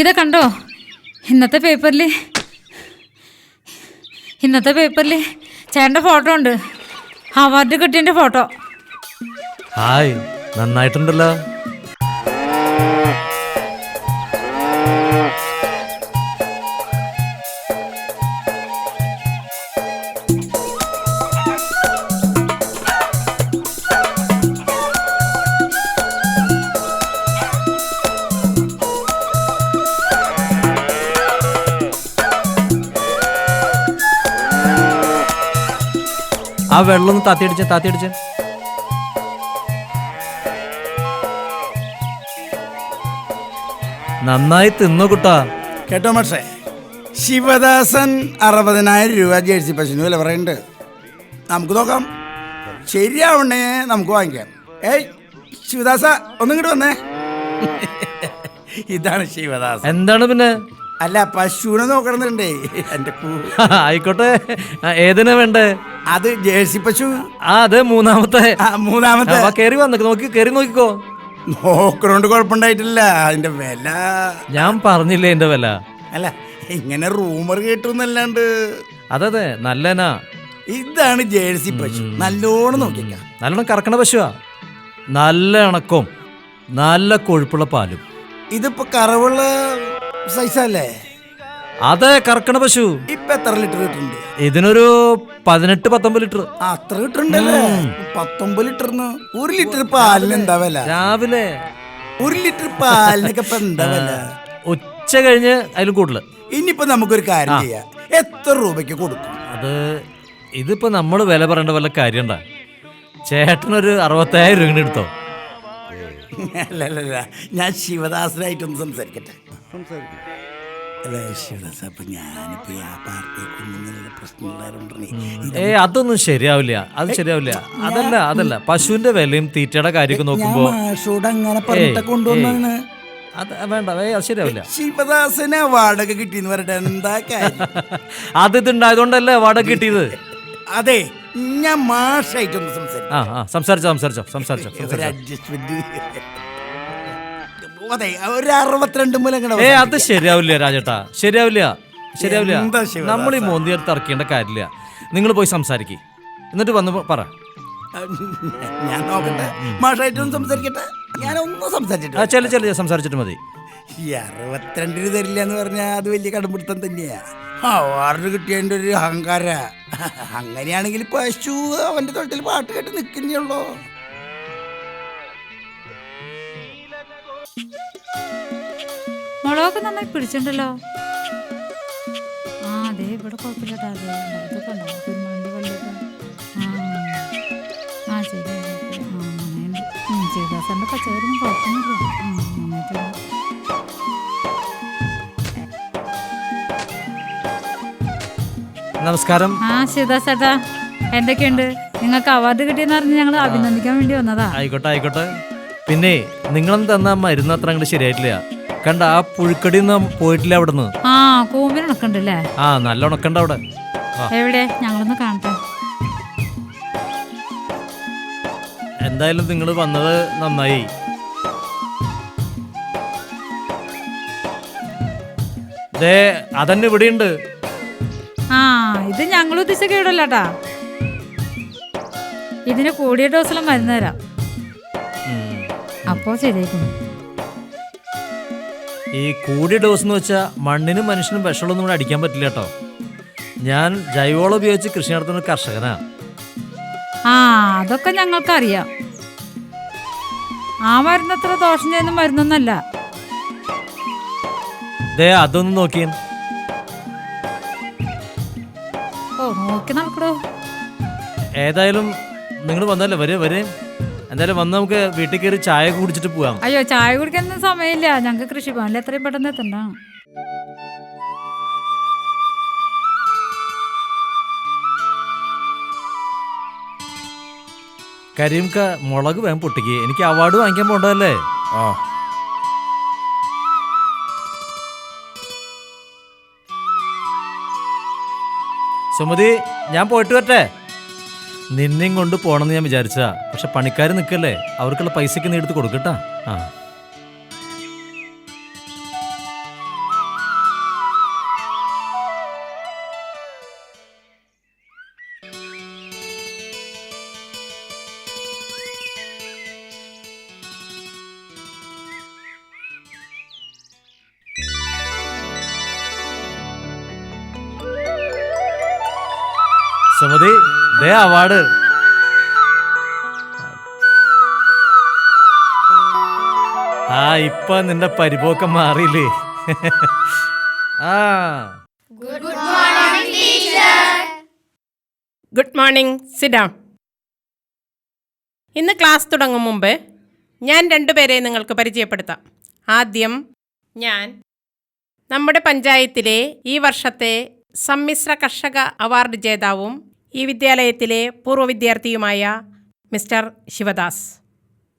ഇതാ കണ്ടോ? ഇന്നത്തെ പേപ്പറിൽ ഇന്നത്തെ പേപ്പറിൽ ചേട്ടന്റെ ഫോട്ടോ ഉണ്ട്. അവാർഡ് കിട്ടിയതിന്റെ ഫോട്ടോ. ഹായ് നന്നായിട്ടുണ്ടല്ലോ. ആ വെള്ളം ഒന്ന് താത്തി അടിച്ചേ താത്തി അടിച്ചേ നന്നായി തിന്നു കുട്ടാ. കേട്ടോ പക്ഷേ ശിവദാസൻ അറുപതിനായിരം രൂപ ജേഴ്സി പശുവിന് വില പറയുന്നുണ്ട്. നമുക്ക് നോക്കാം. ശരിയാവണേ നമുക്ക് വാങ്ങിക്കാം. ഏയ് ശിവദാസ ഒന്നും ഇങ്ങോട്ട് വന്നേ. ഇതാണ് ശിവദാസ എന്താണ് പിന്നെ? അല്ല പശുവിനെ നോക്കണമെന്നുണ്ടേ. എന്റെ ആയിക്കോട്ടെ. ഏതിനാ വേണ്ടേ? അത് ജേഴ്സി പശു. ആ അതെ മൂന്നാമത്തെ. മൂന്നാമത്തെ. കയറി വാ, കേറി വന്നിക്ക് നോക്കി കേറി നോക്കിക്കോ. നോക്കണോണ്ട് കുഴപ്പമുണ്ടായിട്ടില്ല. അതിന്റെ വില. ഞാൻ പറഞ്ഞില്ലേ എന്റെ വില? അല്ല ഇങ്ങനെ റൂമർ കേട്ടു എന്നല്ലാണ്ട് അതെ നല്ലനാ. ഇതാണ് ജേഴ്സി പശു. നല്ലോണം നോക്കിക്കാം നല്ലോണം കറക്കണ പശുവാ. നല്ല ഇണക്കവും നല്ല കൊഴുപ്പുള്ള പാലും. ഇതിപ്പോ കറവുള്ള സൈസല്ലേ അതെ കറക്കണ പശു. ഇപ്പൊ എത്ര ലിറ്റർ കിട്ടുന്നുണ്ട്? ഇതിനൊരു പതിനെട്ട് പത്തൊമ്പത് ലിറ്റർ. ആ, അത്ര കിട്ടുന്നുണ്ടല്ലേ? പത്തൊമ്പത് ലിറ്ററിന് ഒരു ലിറ്റർ പാലിന് എന്താ വില? രാവിലെ. ഒരു ലിറ്റർ പാലിനൊക്കെ ഇപ്പൊ എന്താ വില? ഉച്ച കഴിഞ്ഞ് അതിലും കൂടുതൽ ഇനിയിപ്പോ നമുക്കൊരു കാര്യം ചെയ്യാം. എത്ര രൂപയ്ക്ക് കൊടുക്കും? അത് ഇതിപ്പോ നമ്മൾ വില പറയേണ്ട വല്ല കാര്യണ്ട ചേട്ടനൊരു അറുപത്തായിരം രൂപ എടുത്തോ. അല്ലല്ല അല്ല അല്ല ഞാൻ ശിവദാസനായിട്ടൊന്ന് സംസാരിക്കട്ടെ. ഏ അതൊന്നും ശരിയാവില്ല. അത് ശരിയാവില്ല. അതല്ല അതല്ല. പശുവിന്റെ വിലയും തീറ്റയുടെ കാര്യമൊക്കെ നോക്കുമ്പോ അത് വേണ്ട. അത് ശരിയാവില്ല. ശിവദാസന് വാടക കിട്ടിയെന്ന് പറയട്ടെ എന്താ അത് ഇതുണ്ടായതുകൊണ്ടല്ലേ വാടക കിട്ടിയത്? അതെ ഞാൻ മാഷായിട്ടൊന്ന് സംസാരിച്ചോ സംസാരിച്ചോ സംസാരിച്ചോ സംസാരിച്ചോ. അഡ്ജസ്റ്റ്മെന്റ് അതെ ഒരു അറുപത്തിരണ്ട് മൂലം ഏ അത് ശരിയാവില്ല രാജേട്ടാ. ശരിയാവില്ല. ശരിയാവില്ല. എന്താ ശിവദാസ? നമ്മൾ ഈ മോന്തിയെടുത്ത് ഇറക്കേണ്ട കാര്യമില്ല. നിങ്ങൾ പോയി സംസാരിക്കേ. എന്നിട്ട് വന്ന് പറ. ഞാൻ നോക്കട്ടെ. മാഷായിട്ടൊന്ന് സംസാരിക്കട്ടെ? ഞാനൊന്നും സംസാരിച്ചിട്ട് ആ ചെല്ലു ചെല്ലു സംസാരിച്ചിട്ട് മതി. ഈ അറുപത്തിരണ്ടിന് തരില്ല എന്ന് പറഞ്ഞാൽ അത് വലിയ കടമ്പിടുത്തം തന്നെയാ. അവാർഡ് കിട്ടിയതിന്റെ ഒരു അഹങ്കാര? അങ്ങനെയാണെങ്കിൽ പശു അവന്റെ തൊട്ടിൽ പാട്ട് കേട്ട് നിൽക്കുന്നേ ഉള്ളൂ. മുളകൊക്കെ നന്നായി പിടിച്ചിട്ടുണ്ടല്ലോ. ആ അതെ ഇവിടെ കുഴപ്പമില്ല ഇതൊക്കെ ആ ശരി. ആ പച്ചക്കറിയൊന്നും കുഴപ്പമൊന്നുമില്ല. ആ നന്നായിട്ടുണ്ട്. നമസ്കാരം. ആ ശിവദാസ് ചേട്ടാ എന്തൊക്കെയുണ്ട്? നിങ്ങൾക്ക് അവാർഡ് കിട്ടിയെന്ന് പറഞ്ഞ് ഞങ്ങൾ അഭിനന്ദിക്കാൻ വേണ്ടി വന്നതാ. ആയിക്കോട്ടെ ആയിക്കോട്ടെ. പിന്നെ നിങ്ങളും തന്ന മരുന്ന് അത്ര അങ്ങോട്ട് ശരിയായിട്ടില്ല? കണ്ട ആ പുഴുക്കടി ഒന്നും പോയിട്ടില്ല അവിടെ നിന്ന് ആ കൂമ്പിന് ഉണക്കുണ്ടല്ലേ ആ നല്ല ഉണക്കണ്ട അവിടെ. എവിടെ? ഞങ്ങളൊന്ന് കാണട്ടെ. എന്തായാലും നിങ്ങൾ വന്നത് നന്നായി. അതന്നെ ഇവിടെയുണ്ട്. ആ ഇത് ഞങ്ങൾ ഉദ്ദേശിച്ച കേടല്ലാട്ടാ. ഇതിന് കൂടിയ ഡോസിലും മരുന്ന് തരാം. അപ്പോൾ ചെയ്തേക്കുന്നു ഈ കൂടിയ ഡോസ് എന്ന് വെച്ചാൽ മണ്ണിനും മനുഷ്യനും വിഷമൊന്നും കൂടെ അടിക്കാൻ പറ്റില്ല കേട്ടോ. ഞാൻ ജൈവവളം ഉപയോഗിച്ച് കൃഷി നടത്തുന്ന കർഷകനാ. ആ അതൊക്കെ ഞങ്ങൾക്കറിയാം. ആ മരുന്ന് അത്ര ദോഷം ചെയ്യുന്ന മരുന്നൊന്നല്ല. ദേ നോക്കിയ. ഓ നോക്കി നടക്കടോ. ഏതായാലും നിങ്ങൾ വന്നല്ലേ? വരെ വരെ. എന്തായാലും വന്ന് നമുക്ക് വീട്ടിൽ കയറി ചായ കുടിച്ചിട്ട് പോവാം. അയ്യോ ചായ കുടിക്കാൻ സമയമില്ല. ഞങ്ങൾക്ക് കൃഷിഭവനിൽ എത്രയും പെട്ടെന്ന് എത്തണ്ട. കരീംക്ക മുളക് വേഗം പൊട്ടിക്ക്. എനിക്ക് അവാർഡ് വാങ്ങിക്കാൻ പോണ്ടതല്ലേ? ആ. സുമതി ഞാൻ പോയിട്ട് വരട്ടെ? നിന്നെയും കൊണ്ട് പോണെന്ന് ഞാൻ വിചാരിച്ച പക്ഷെ പണിക്കാർ നിൽക്കല്ലേ അവർക്കുള്ള പൈസയ്ക്ക് നീ എടുത്ത് കൊടുക്കട്ടാ ആ. സമതി ദേ അവാർഡ്. ആ ഇപ്പൊ നിന്റെ പരിപോക്കം മാറിയില്ലേ? ആ. ഗുഡ് മോർണിംഗ് സിഡാം ഇന്ന് ക്ലാസ് തുടങ്ങും മുമ്പ് ഞാൻ രണ്ടുപേരെ നിങ്ങൾക്ക് പരിചയപ്പെടുത്താം. ആദ്യം ഞാൻ നമ്മുടെ പഞ്ചായത്തിലെ ഈ വർഷത്തെ സമ്മിശ്ര കർഷക അവാർഡ് ജേതാവും ഈ വിദ്യാലയത്തിലെ പൂർവ വിദ്യാർത്ഥിയുമായ മിസ്റ്റർ ശിവദാസ്.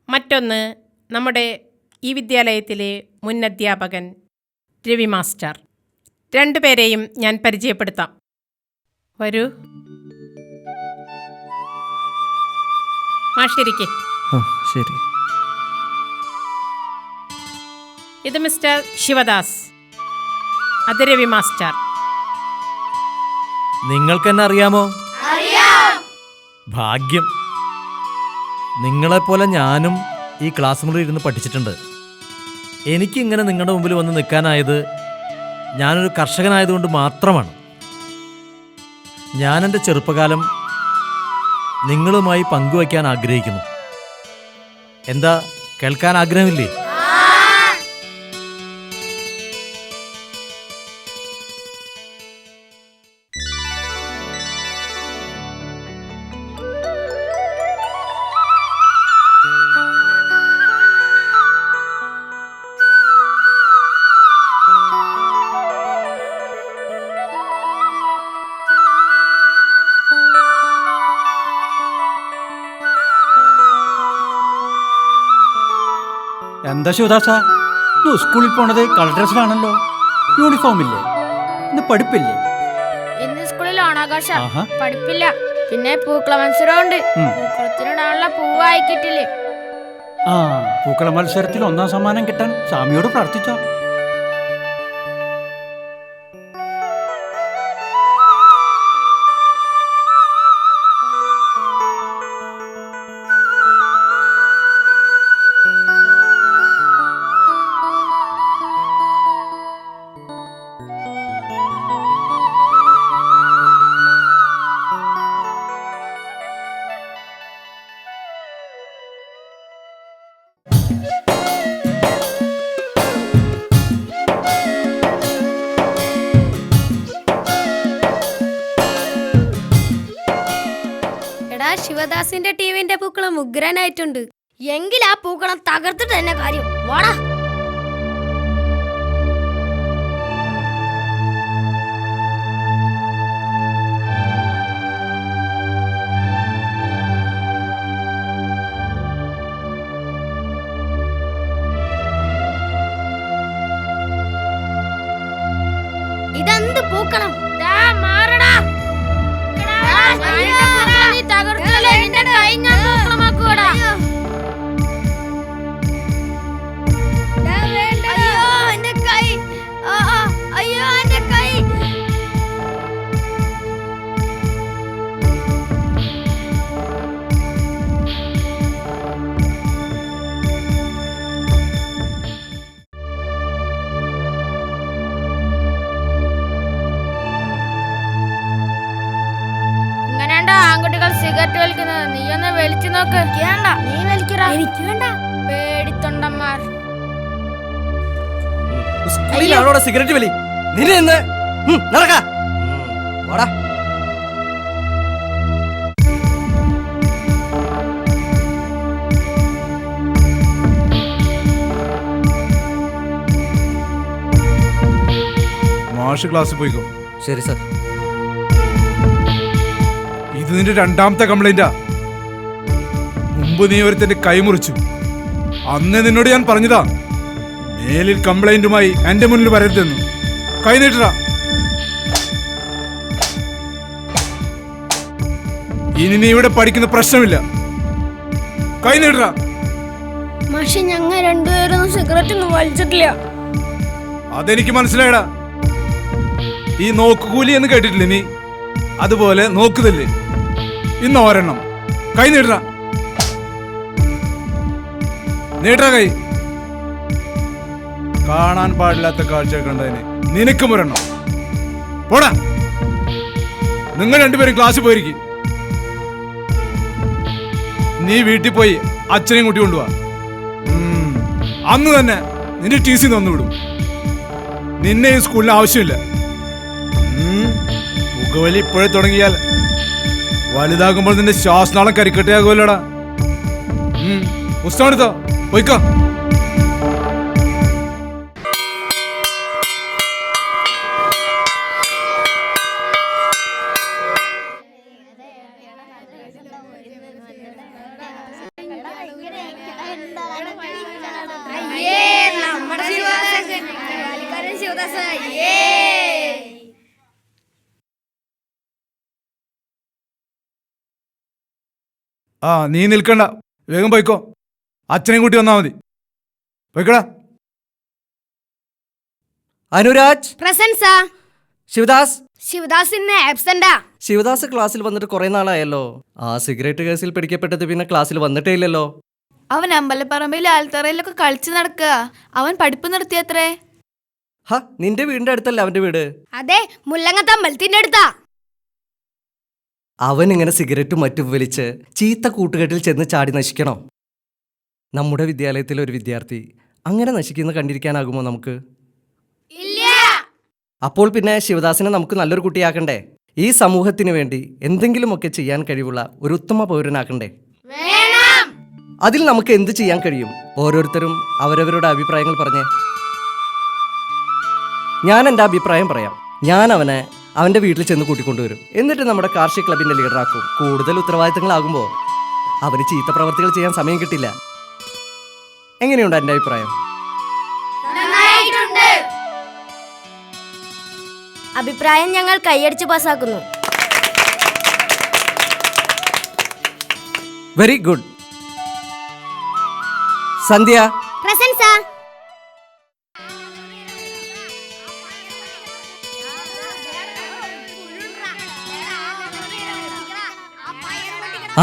മറ്റൊന്ന് നമ്മുടെ ഈ വിദ്യാലയത്തിലെ മുൻ അധ്യാപകൻ രവി മാസ്റ്റർ. രണ്ടുപേരെയും ഞാൻ പരിചയപ്പെടുത്താം. വരൂ. മാഷിരിക്കെ. ശരി. ഇത് മിസ്റ്റർ ശിവദാസ്. അത് രവി മാസ്റ്റർ. നിങ്ങൾക്കെന്നെ അറിയാമോ? ഭാഗ്യം. നിങ്ങളെപ്പോലെ ഞാനും ഈ ക്ലാസ് മുറിയിൽ ഇരുന്ന് പഠിച്ചിട്ടുണ്ട്. എനിക്കിങ്ങനെ നിങ്ങളുടെ മുമ്പിൽ വന്ന് നിൽക്കാനായത് ഞാനൊരു കർഷകനായതുകൊണ്ട് മാത്രമാണ്. ഞാൻ എന്റെ ചെറുപ്പകാലം നിങ്ങളുമായി പങ്കുവയ്ക്കാൻ ആഗ്രഹിക്കുന്നു. എന്താ കേൾക്കാൻ ആഗ്രഹമില്ലേ? എന്താ ശിവദാസ? സ്കൂളിൽ പോണത് കളർ ഡ്രസ്സിലാണല്ലോ. യൂണിഫോം ഇല്ലേ? ഇന്ന് പഠിപ്പില്ലേ? ഇന്ന് സ്കൂളിൽ ഓണാഘോഷം. ആഹാ. പഠിപ്പില്ല. പിന്നെ പൂക്കള മത്സരമുണ്ട് ഉം. പൂക്കളത്തിനിടാനുള്ള പൂവായി കിട്ടില്ലേ ആ പൂക്കള മത്സരത്തിൽ ഒന്നാം സമ്മാനം കിട്ടാൻ സ്വാമിയോട് പ്രാർത്ഥിച്ചോ? ശിവദാസിന്റെ ടീമിന്റെ പൂക്കളം ഉഗ്രനായിട്ടുണ്ട്. എങ്കിൽ ആ പൂക്കളം തകർത്തിട്ട് തന്നെ കാര്യം. വാടാ. സ്കൂളിലാണോടെ സിഗരറ്റ് വലി. നിന്നെ എന്ന് നടക്ക. വാടാ മാഷ് ക്ലാസ്സിൽ പോയിക്കോ. ശരി സർ. ഇത് നിന്റെ രണ്ടാമത്തെ കംപ്ലൈന്റാ. മുമ്പ് നീ ഒരുത്തന്റെ കൈ മുറിച്ചു. അന്ന് നിന്നോട് ഞാൻ പറഞ്ഞതാ. മേലിൽ കംപ്ലൈന്റുമായി എന്റെ മുന്നിൽ വരരുതെന്ന്. കൈനീട്ടറ ഇനി നീ ഇവിടെ പഠിക്കുന്ന പ്രശ്നമില്ല. കൈനീട്ടറ പക്ഷെ ഞങ്ങൾ രണ്ടുപേരും സിഗരറ്റ് ഒന്നും വലിച്ചിട്ടില്ല. അതെനിക്ക് മനസ്സിലായടാ. ഈ നോക്കുകൂലി എന്ന് കേട്ടിട്ടില്ലേ നീ? അതുപോലെ നോക്കുതല്ലേ ഇന്ന് ഒരെണ്ണം. കൈ നീട്ട നീട്ട കൈ. കാണാൻ പാടില്ലാത്ത കാഴ്ച കണ്ടതിന് നിനക്ക് മുരണം പോടാ. നിങ്ങൾ രണ്ടുപേരും ക്ലാസ്സിൽ പോയിരിക്കും. നീ വീട്ടിൽ പോയി അച്ഛനെയും കൂട്ടി കൊണ്ടുപോവാ. അന്ന് തന്നെ നിന്റെ ടി സി തന്നുവിടും നിന്നെ ഈ സ്കൂളിൽ ആവശ്യമില്ല. മുഖവലി ഇപ്പോഴേ തുടങ്ങിയാൽ വലുതാകുമ്പോൾ നിന്റെ ശ്വാസനാളം കരിക്കട്ടയാകുമല്ലോടാ. പുസ്തകം എടുത്തോ? പോയിക്കോ. ആ നീ നിൽക്കണ്ട. വേഗം പോയിക്കോ. അച്ഛനെയും കൂട്ടി വന്നാ മതി. പോയിക്കടാ. അനുരാജ്? പ്രസൻസാ ശിവദാസ്? ശിവദാസ് ഇന്ന് ആബ്സെന്റാ ശിവദാസ് ക്ലാസ്സിൽ വന്നിട്ട് കുറെ നാളായല്ലോ. ആ സിഗരറ്റ് കേസിൽ പിടിക്കപ്പെട്ടത് പിന്നെ ക്ലാസ്സിൽ വന്നിട്ടേ ഇല്ലല്ലോ അവൻ അമ്പലപ്പറമ്പിൽ ആൽത്തറയിലൊക്കെ കളിച്ചു നടക്കുക അവൻ പഠിപ്പ് നിർത്തിയത്രേ. ഹ നിന്റെ വീടിന്റെ അടുത്തല്ലേ അവന്റെ വീട്? അതെ മുല്ലങ്ങത്ത് അമ്പലത്തിന്റെ അടുത്താ. അവൻ ഇങ്ങനെ സിഗരറ്റും മറ്റും വലിച്ച് ചീത്ത കൂട്ടുകെട്ടിൽ ചെന്ന് ചാടി നശിക്കണോ? നമ്മുടെ വിദ്യാലയത്തിലെ ഒരു വിദ്യാർത്ഥി അങ്ങനെ നശിക്കുന്ന കണ്ടിരിക്കാനാകുമോ നമുക്ക്? അപ്പോൾ പിന്നെ ശിവദാസിനെ നമുക്ക് നല്ലൊരു കുട്ടിയാക്കണ്ടേ? ഈ സമൂഹത്തിന് വേണ്ടി എന്തെങ്കിലുമൊക്കെ ചെയ്യാൻ കഴിവുള്ള ഒരു ഉത്തമ പൗരനാക്കണ്ടേ? അതിൽ നമുക്ക് എന്ത് ചെയ്യാൻ കഴിയും? ഓരോരുത്തരും അവരവരുടെ അഭിപ്രായങ്ങൾ പറഞ്ഞേ. ഞാൻ എന്റെ അഭിപ്രായം പറയാം. ഞാൻ അവനെ അവന്റെ വീട്ടിൽ ചെന്ന് കൂട്ടിക്കൊണ്ടുവരും. എന്നിട്ട് നമ്മുടെ കാർഷിക ക്ലബിന്റെ ലീഡറാക്കും കൂടുതൽ ഉത്തരവാദിത്തങ്ങളാകുമ്പോൾ അവന് ചീത്ത പ്രവർത്തികൾ ചെയ്യാൻ സമയം കിട്ടില്ല. എങ്ങനെയുണ്ട് എന്റെ അഭിപ്രായം? അഭിപ്രായം ഞങ്ങൾ കൈയടിച്ച് പാസ്സാക്കുന്നു വെരി ഗുഡ് സന്ധ്യ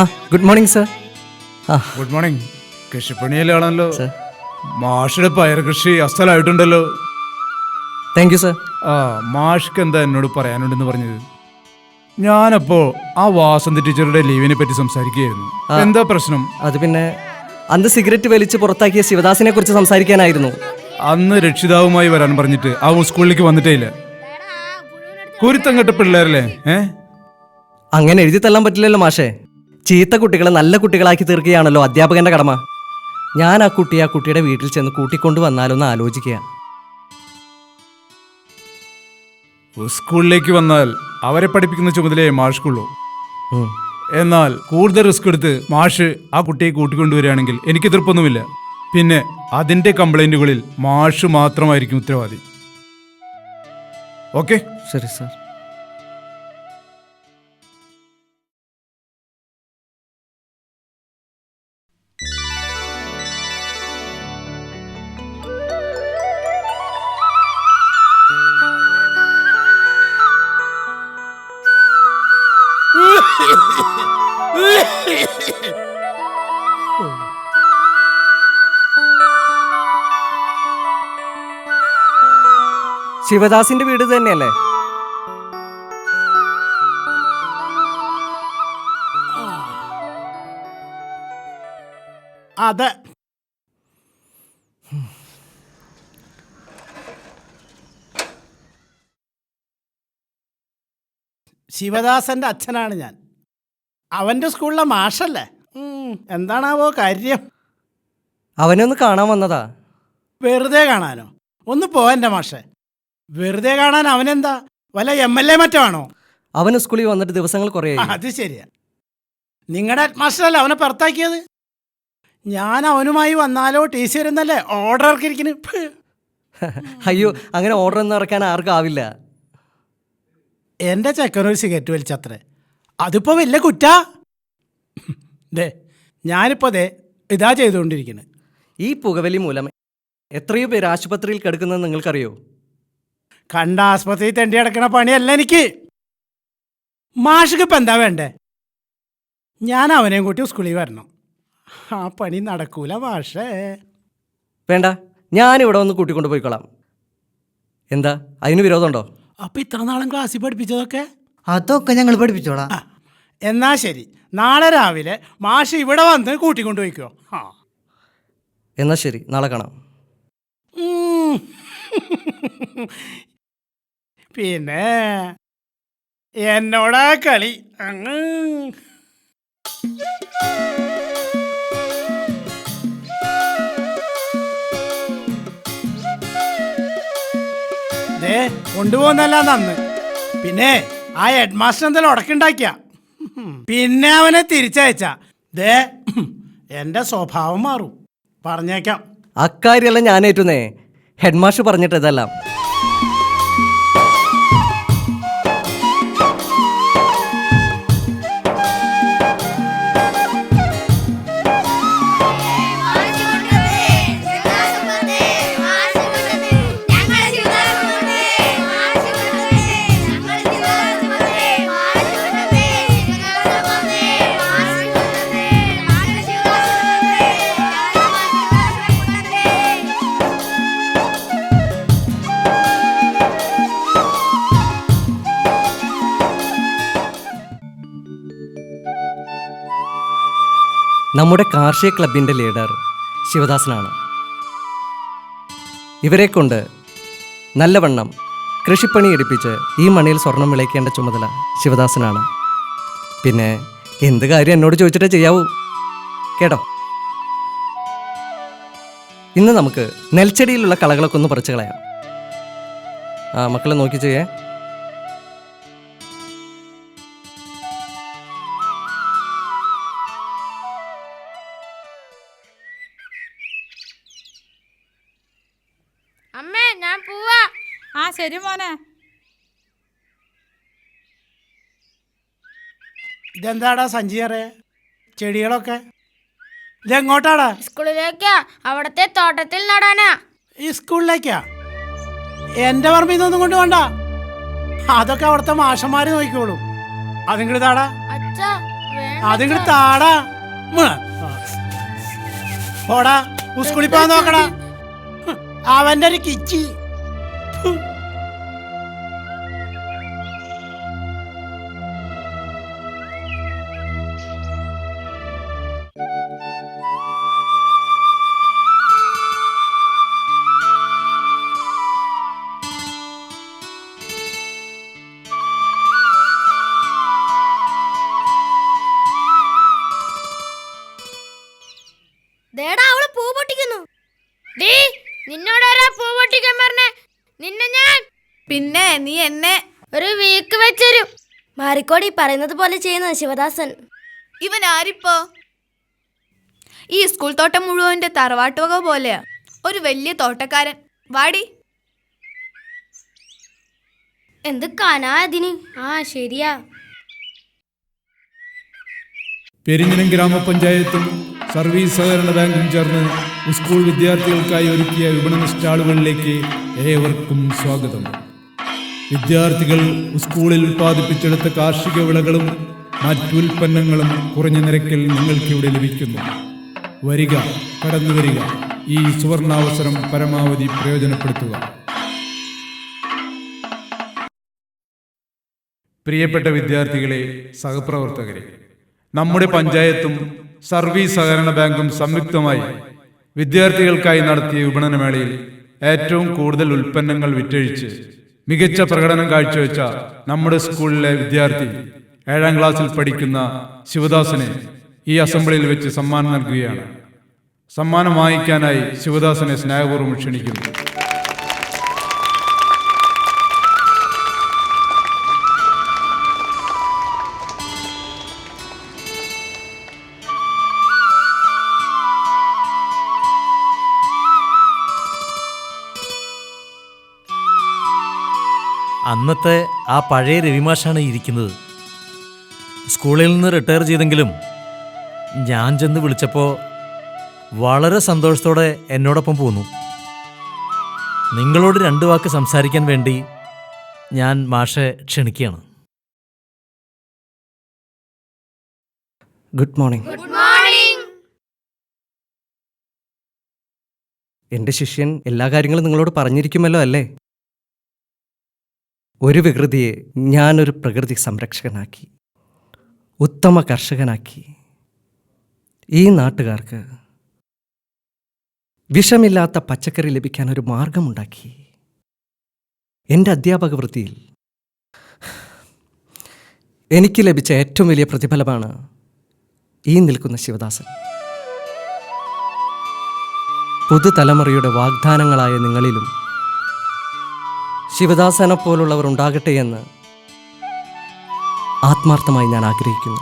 ആ good morning sir good morning കൃഷിപ്പണിയിലാണല്ലോ. മാഷിയുടെ പയർ കൃഷി അസ്ഥലായിട്ടുണ്ടല്ലോ. താങ്ക് യു സർ ആ മാഷ്ക്ക് എന്താ എന്നോട് പറയാനുണ്ടെന്ന് പറഞ്ഞത്? ഞാനപ്പോ ആ വാസന്തി ടീച്ചറുടെ ലീവിനെ പറ്റി സംസാരിക്കുകയായിരുന്നു. എന്താ പ്രശ്നം? അത് പിന്നെ അന്ന് സിഗരറ്റ് വലിച്ച് പുറത്താക്കിയ ശിവദാസിനെ കുറിച്ച് സംസാരിക്കാനായിരുന്നു. അന്ന് രക്ഷിതാവുമായി വരാൻ പറഞ്ഞിട്ട് ആ സ്കൂളിലേക്ക് വന്നിട്ടേ ഇല്ല. കുരുത്തം പിള്ളേരല്ലേ ഏ? അങ്ങനെ എഴുതി തള്ളാൻ പറ്റില്ലല്ലോ മാഷേ. ചീത്ത കുട്ടികളെ നല്ല കുട്ടികളാക്കി തീർക്കുകയാണല്ലോ അധ്യാപകന്റെ കടമ. ഞാൻ ആ കുട്ടിയെ ആ കുട്ടിയുടെ വീട്ടിൽ ചെന്ന് കൂട്ടിക്കൊണ്ടു വന്നാലൊന്ന് ആലോചിക്കുക. സ്കൂളിലേക്ക് വന്നാൽ അവരെ പഠിപ്പിക്കുന്ന ചുമതലയെ മാഷ്ക്കുള്ളൂ. എന്നാൽ കൂടുതൽ റിസ്ക് എടുത്ത് മാഷ് ആ കുട്ടിയെ കൂട്ടിക്കൊണ്ടുവരികയാണെങ്കിൽ എനിക്ക് എതിർപ്പൊന്നുമില്ല. പിന്നെ അതിന്റെ കംപ്ലൈന്റുകളിൽ മാഷ് മാത്രമായിരിക്കും ഉത്തരവാദി. ഓക്കെ? ശരി സാർ. ശിവദാസിന്റെ വീട് തന്നെയല്ലേ? അതെ. ശിവദാസന്റെ അച്ഛനാണ് ഞാൻ. അവന്റെ സ്കൂളിലെ മാഷല്ലേ? എന്താണാവോ കാര്യം? അവനെ ഒന്ന് കാണാൻ വന്നതാ. വെറുതെ കാണാനോ? ഒന്ന് പോ മാഷേ മാഷെ. വെറുതെ കാണാൻ അവനെന്താ? വല്ല എം എൽ എ മറ്റോ ആണോ? അവന് സ്കൂളിൽ വന്നിട്ട് ദിവസങ്ങൾ കുറേ ആ, അത് ശരിയാ. നിങ്ങളുടെ ഹെഡ് മാസ്റ്ററല്ലേ അവനെ പുറത്താക്കിയത്? ഞാൻ അവനുമായി വന്നാലോ ടി സി വരുന്നല്ലേ? ഓർഡർ ഇറക്കിയിരിക്കുന്നു ഫ്. അയ്യോ അങ്ങനെ ഓർഡർ ഒന്നും ഇറക്കാൻ ആർക്കും ആവില്ല. എന്റെ ചെക്കനൊരു സിഗരറ്റ് വലിച്ചത്രേ. അതിപ്പോ വലിയ കുറ്റാ? ദേ ഞാനിപ്പോൾ ദേ ഇതാ ചെയ്തുകൊണ്ടിരിക്കുന്നത് ഈ പുകവലി മൂലം എത്രയോ പേര് ആശുപത്രിയിൽ കിടക്കുന്നത് നിങ്ങൾക്കറിയോ? കണ്ട ആസ്പത്രി തെണ്ടി അടക്കണ പണിയല്ല എനിക്ക്. മാഷിക്ക് ഇപ്പം എന്താ വേണ്ടേ? ഞാൻ അവനെയും കൂട്ടി സ്കൂളിൽ വരണം. ആ പണി നടക്കൂല മാഷേ. വേണ്ട ഞാനിവിടെ ഒന്ന് കൂട്ടിക്കൊണ്ട് പോയിക്കോളാം. എന്താ അതിന് വിരോധമുണ്ടോ? അപ്പം ഇത്ര നാളും ക്ലാസ്സിൽ പഠിപ്പിച്ചതൊക്കെ? അതൊക്കെ ഞങ്ങൾ പഠിപ്പിച്ചോളാം. എന്നാ ശരി. നാളെ രാവിലെ മാഷ് ഇവിടെ വന്ന് കൂട്ടിക്കൊണ്ട് പോയിക്കോ. ആ. എന്നാൽ ശരി നാളെ കാണാം. പിന്നെ എന്നോടാ കളി. അങ്ങ്. ദേ കൊണ്ടുപോകുന്നല്ല നന്ന്. പിന്നെ ആ ഹെഡ് മാസ്റ്റർ എന്തെങ്കിലും ഉടക്കുണ്ടാക്കിയ. പിന്നെ അവനെ തിരിച്ചയച്ച. ദേ എന്റെ സ്വഭാവം മാറും. പറഞ്ഞേക്കാം. അക്കാര്യല്ല ഞാൻ ഏറ്റുന്നേ ഹെഡ് മാസ്റ്റർ പറഞ്ഞിട്ട് ഇതെല്ലാം. നമ്മുടെ കാർഷിക ക്ലബിന്റെ ലീഡർ ശിവദാസനാണ്. ഇവരെ കൊണ്ട് നല്ലവണ്ണം കൃഷിപ്പണി എടുപ്പിച്ച് ഈ മണിയിൽ സ്വർണം വിളയിക്കേണ്ട ചുമതല ശിവദാസനാണ്. പിന്നെ എന്ത് കാര്യം എന്നോട് ചോദിച്ചിട്ടേ ചെയ്യാവൂ? കേട്ടോ? ഇന്ന് നമുക്ക് നെൽച്ചെടിയിലുള്ള കളകളൊക്കെ ഒന്ന് പറിച്ചു കളയാം. ആ മക്കളെ നോക്കി ചെയ്യേ. ശരി മോനെ. ഇതെന്താടാ സഞ്ചിയറേ ചെടികളൊക്കെ? ഇതെങ്ങോട്ടാടാ? സ്കൂളിലേക്കാ. അവിടത്തെ തോട്ടത്തിൽ നടാനാ. ഈ സ്കൂളിലേക്കാ? എന്റെ പറമ്പിൽ നിന്നൊന്നും കൊണ്ട് വേണ്ട അതൊക്കെ അവിടുത്തെ മാഷന്മാര് നോക്കിക്കോളൂ. അതിങ്ങട് താടാ അച്ഛാ വേണ്ട അതിങ്ങോട്ട് താടാ. ഓടാ പോടാ സ്കൂളിൽ പോകാൻ നോക്കടാ. അവന്റെ ഒരു കിച്ചി. മാറിക്കോടി പറയുന്നത് പോലെ ചെയ്യുന്നത് ശിവദാസൻ. ഇവൻ ആരിപ്പോ? ഈ സ്കൂൾ തോട്ടം മുഴുവന്റെ തറവാട്ടുവക പോലെയാ. ഒരു വലിയ തോട്ടക്കാരൻ. വാടി. എന്ത് കനാ അതിന്? ആ ശരിയാ. പെരിഞ്ഞനം ഗ്രാമപഞ്ചായത്തും സർവീസ് സഹകരണ ബാങ്കും ചേർന്ന് സ്കൂൾ വിദ്യാർത്ഥികൾക്കായി ഒരുക്കിയ വിപണന സ്റ്റാളുകളിലേക്ക് ഏവർക്കും സ്വാഗതം. വിദ്യാർത്ഥികൾ സ്കൂളിൽ ഉൽപ്പാദിപ്പിച്ചെടുത്ത കാർഷിക വിളകളും മറ്റുൽപ്പന്നങ്ങളും കുറഞ്ഞ നിരക്കിൽ നിങ്ങൾക്കിവിടെ ലഭിക്കുന്നു. വരിക കടന്നു വരിക. ഈ സുവർണാവസരം പരമാവധി പ്രയോജനപ്പെടുത്തുക. പ്രിയപ്പെട്ട വിദ്യാർത്ഥികളെ സഹപ്രവർത്തകരെ നമ്മുടെ പഞ്ചായത്തും സർവീസ് സഹകരണ ബാങ്കും സംയുക്തമായി വിദ്യാർത്ഥികൾക്കായി നടത്തിയ വിപണനമേളയിൽ ഏറ്റവും കൂടുതൽ ഉൽപ്പന്നങ്ങൾ വിറ്റഴിച്ച് മികച്ച പ്രകടനം കാഴ്ചവെച്ച നമ്മുടെ സ്കൂളിലെ വിദ്യാർത്ഥി ഏഴാം ക്ലാസ്സിൽ പഠിക്കുന്ന ശിവദാസനെ ഈ അസംബ്ലിയിൽ വെച്ച് സമ്മാനം നൽകുകയാണ്. സമ്മാനം വാങ്ങിക്കാനായി ശിവദാസനെ സ്നേഹപൂർവം ക്ഷണിക്കുന്നു. അന്നത്തെ ആ പഴയ രവിമാഷാണ് ഇരിക്കുന്നത്. സ്കൂളിൽ നിന്ന് റിട്ടയർ ചെയ്തെങ്കിലും ഞാൻ ചെന്ന് വിളിച്ചപ്പോൾ വളരെ സന്തോഷത്തോടെ എന്നോടൊപ്പം പോന്നു. നിങ്ങളോട് രണ്ട് വാക്ക് സംസാരിക്കാൻ വേണ്ടി ഞാൻ മാഷെ ക്ഷണിക്കുകയാണ്. Good morning. Good morning. എന്റെ ശിഷ്യൻ എല്ലാ കാര്യങ്ങളും നിങ്ങളോട് പറഞ്ഞിരിക്കുമല്ലോ അല്ലേ? ഒരു വികൃതിയെ ഞാനൊരു പ്രകൃതി സംരക്ഷകനാക്കി ഉത്തമ കർഷകനാക്കി. ഈ നാട്ടുകാർക്ക് വിഷമില്ലാത്ത പച്ചക്കറി ലഭിക്കാൻ ഒരു മാർഗമുണ്ടാക്കി. എന്റെ അധ്യാപക വൃത്തിയിൽ എനിക്ക് ലഭിച്ച ഏറ്റവും വലിയ പ്രതിഫലമാണ് ഈ നിൽക്കുന്ന ശിവദാസൻ. പുതുതലമുറയുടെ വാഗ്ദാനങ്ങളായ നിങ്ങളിലും ശിവദാസനെ പോലുള്ളവർ ഉണ്ടാകട്ടെ എന്ന് ആത്മാർത്ഥമായി ഞാൻ ആഗ്രഹിക്കുന്നു.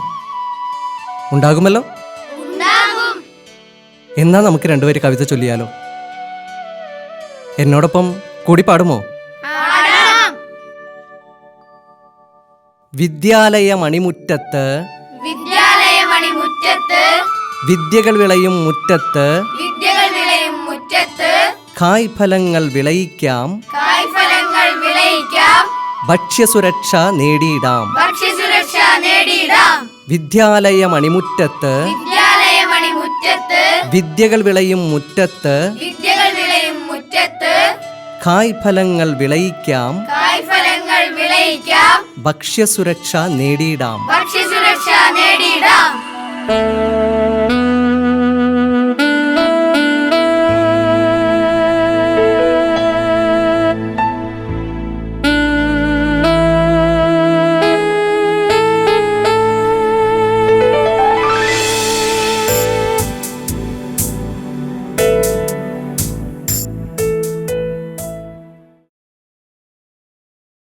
ഉണ്ടാകുമല്ലോ? എന്നാ നമുക്ക് രണ്ടുപേര് കവിത ചൊല്ലിയാലോ? എന്നോടൊപ്പം കൂടി പാടുമോ? വിദ്യാലയ മണിമുറ്റത്ത് വിദ്യാലയ മണിമുറ്റത്ത് വിദ്യകൾ വിളയും മുറ്റത്ത് വിദ്യകൾ വിളയും മുറ്റത്ത് കായ്ഫലങ്ങൾ വിളയിക്കാം കായ്ഫലങ്ങൾ വിളയിക്കാം. ഭക്ഷ്യസുരക്ഷ നേടിയിടാം. ഭക്ഷ്യസുരക്ഷ നേടിയിടാം. വിദ്യാലയ മണിമുറ്റത്ത് വിദ്യാലയ മണിമുറ്റത്ത് വിദ്യകൾ വിളയും മുറ്റത്ത്. വിദ്യകൾ വിളയും മുറ്റത്ത്. കായ്ഫലങ്ങൾ വിളയിക്കാം. കായ്ഫലങ്ങൾ വിളയിക്കാം. ഭക്ഷ്യസുരക്ഷ നേടിയിടാം. ഭക്ഷ്യസുരക്ഷ നേടിയിടാം.